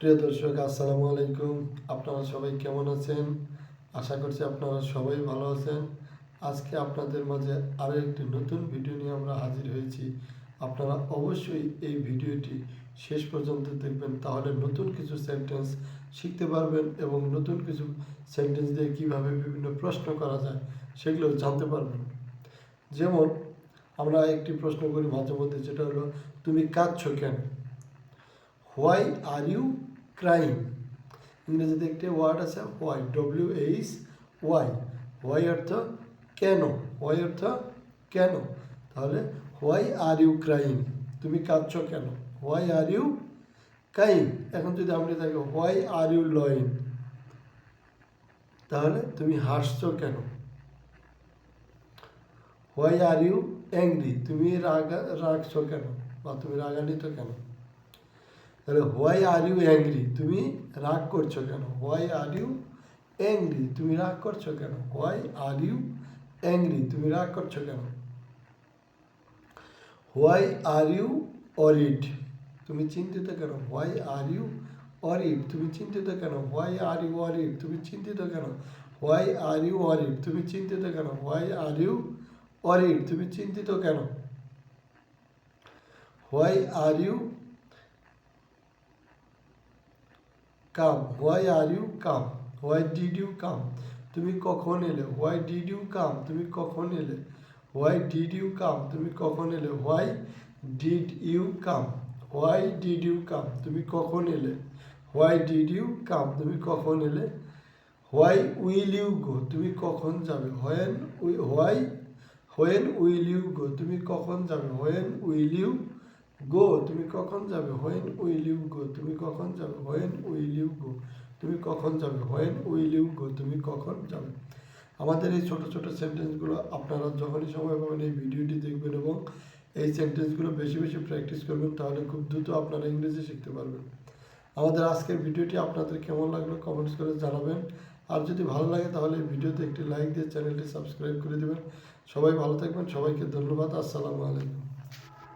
প্রিয় দর্শক, আসসালামু আলাইকুম। আপনারা সবাই কেমন আছেন? আশা করছি আপনারা সবাই ভালো আছেন। আজকে আপনাদের মাঝে আরও একটি নতুন ভিডিও নিয়ে আমরা হাজির হয়েছি। আপনারা অবশ্যই এই ভিডিওটি শেষ পর্যন্ত দেখবেন, তাহলে নতুন কিছু সেন্টেন্স শিখতে পারবেন এবং নতুন কিছু সেন্টেন্স দিয়ে কীভাবে বিভিন্ন প্রশ্ন করা যায় সেগুলো জানতে পারবেন। যেমন, আমরা একটি প্রশ্ন করি মাঝে মধ্যে যেটা হলো, তুমি কাঁদছো কেন? Why are you crime? ইংরেজিতে একটি ওয়ার্ড আছে, why W H Y why অর্থ কেন? হোয়াই অর্থ কেন? তাহলে হোয়াই আর ইউ ক্রাইম? তুমি কাঁদছো কেন? Why are you crime? এখন যদি আমরা থাকি হোয়াই আর ইউ লয়িং, তাহলে তুমি হাসছো কেন? Why are you angry? তুমি রাগা, রাগছো কেন? বা তুমি রাগান্বিত কেন? তাহলে হোয়াই আর ইউ অ্যাংরি তুমি রাগ করছ কেন? হোয়াই আর ইউ অ্যাংরি তুমি রাগ করছ কেন? হোয়াই আর ইউ অ্যাংরি তুমি রাগ করছ কেন? হোয়াই আর ইউ অরিড তুমি চিন্তিত কেন? হোয়াই আর ইউ অরিড তুমি চিন্তিত কেন? হোয়াই আর ইউ অরিড তুমি চিন্তিত কেন? হোয়াই আর ইউ অরিড তুমি চিন্তিত কেন? হোয়াই আর ইউ অরিড তুমি চিন্তিত কেন? Why are you come why are you come why did you come তুমি কখন এলে? হোয়াই ডিড ইউ কাম তুমি কখন এলে? হোয়াই ডিড ইউ কাম তুমি কখন এলে? Why did you come why did you come তুমি কখন এলে? হোয়াই ডিড ইউ কাম তুমি কখন এলে? হোয়াই উইল ইউ গো তুমি কখন যাবে? When why when will you go তুমি কখন যাবে? হোয়েন উইল ইউ গো, তুমি কখন যাবে? হোয়েন উইল ইউ গো তুমি কখন যাবে? হোয়েন উইল ইউ গো তুমি কখন যাবে? হোয়েন উইল ইউ গো তুমি কখন যাবে? আমাদের এই ছোট ছোট সেন্টেন্সগুলো আপনারা যখনই সময় পাবেন এই ভিডিওটি দেখবেন এবং এই সেন্টেন্সগুলো বেশি বেশি প্র্যাকটিস করবেন, তাহলে খুব দ্রুত আপনারা ইংরেজি শিখতে পারবেন। আমাদের আজকের ভিডিওটি আপনাদের কেমন লাগল কমেন্টস করে জানাবেন। আর যদি ভালো লাগে তাহলে ভিডিওতে একটি লাইক দিয়ে চ্যানেলটি সাবস্ক্রাইব করে দেবেন। সবাই ভালো থাকবেন, সবাইকে ধন্যবাদ, আসসালামু আলাইকুম।